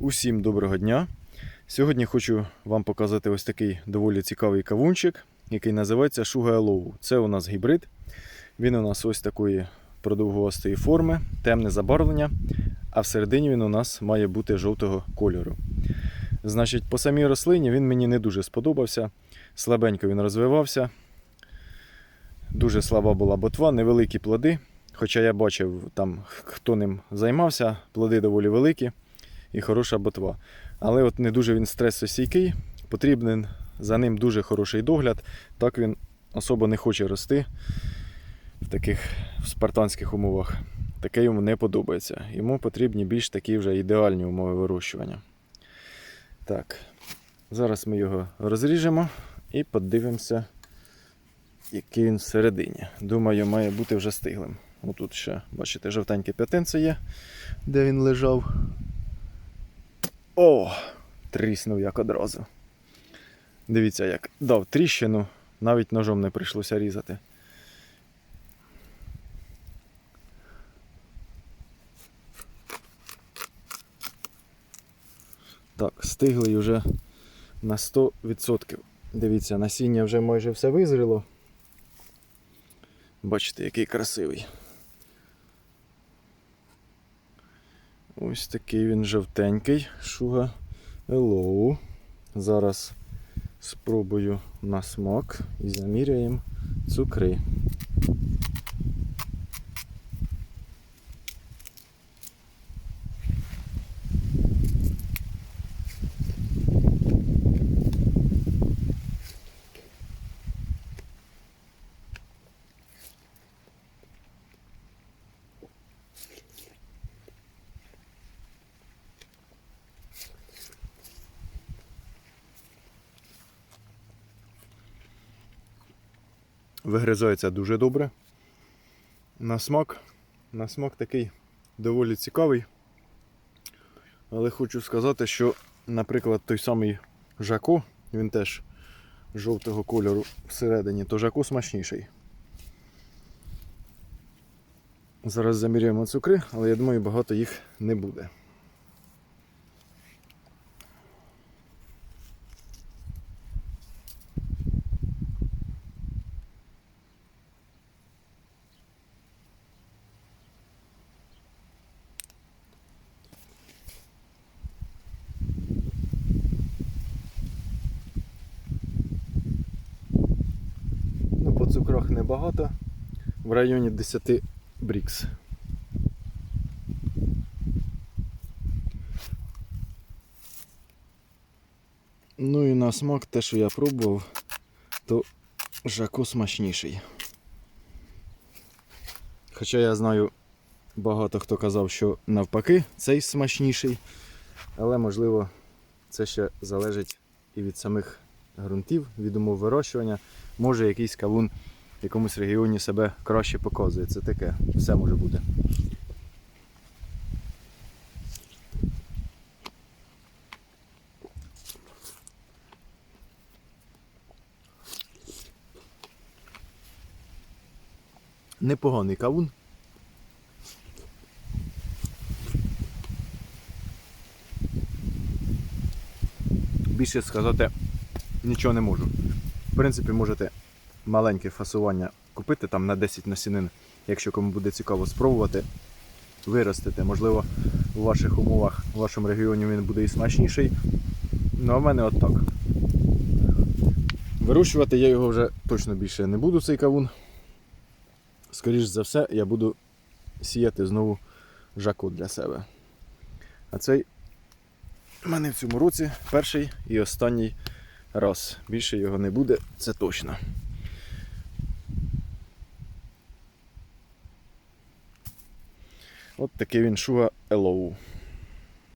Усім доброго дня! Сьогодні хочу вам показати ось такий доволі цікавий кавунчик, який називається Low. Це у нас гібрид. Він у нас ось такої продовгувастої форми, темне забарвлення, а всередині він у нас має бути жовтого кольору. Значить, по самій рослині він мені не дуже сподобався. Слабенько він розвивався. Дуже слаба була ботва, невеликі плоди. Хоча я бачив, там, хто ним займався, плоди доволі великі і хороша ботва. Але от не дуже він стресостійкий, потрібен за ним дуже хороший догляд. Так він особо не хоче рости в таких спартанських умовах. Таке йому не подобається. Йому потрібні більш такі вже ідеальні умови вирощування. Так, зараз ми його розріжемо і подивимося, який він всередині. Думаю, має бути вже стиглим. Отут ще, бачите, жовтеньке п'ятинце є, де він лежав. О! Тріснув як одразу. Дивіться, як дав тріщину, навіть ножом не прийшлося різати. Так, стиглий вже на 100%. Дивіться, насіння вже майже все визріло. Бачите, який красивий. Ось такий він жовтенький. Шуга Hello. Зараз спробую на смак і заміряємо цукри. Вигризається дуже добре. На смак, на смак такий доволі цікавий. Але хочу сказати, що, наприклад, той самий Жако, він теж жовтого кольору всередині, то Жако смачніший. Зараз заміряємо цукри, але я думаю, багато їх не буде. Цукрах небагато, в районі 10 брікс. Ну і на смак те, що я пробував, то жако смачніший. Хоча я знаю, багато хто казав, що навпаки цей смачніший, але можливо це ще залежить і від самих ґрунтів, від умов вирощування. Може якийсь кавун якомусь регіоні себе краще показує. Це таке, все може бути. Непоганий кавун. Більше сказати нічого не можу. В принципі, можете маленьке фасування купити там на 10 насінин, якщо кому буде цікаво спробувати, виростити. Можливо, у ваших умовах, у вашому регіоні він буде і смачніший. Ну а в мене от так. Вирощувати я його вже точно більше не буду, цей кавун. Скоріше за все, я буду сіяти знову жаку для себе. А цей у мене в цьому році перший і останній раз. Більше його не буде, це точно. От такий він шуга Елоу.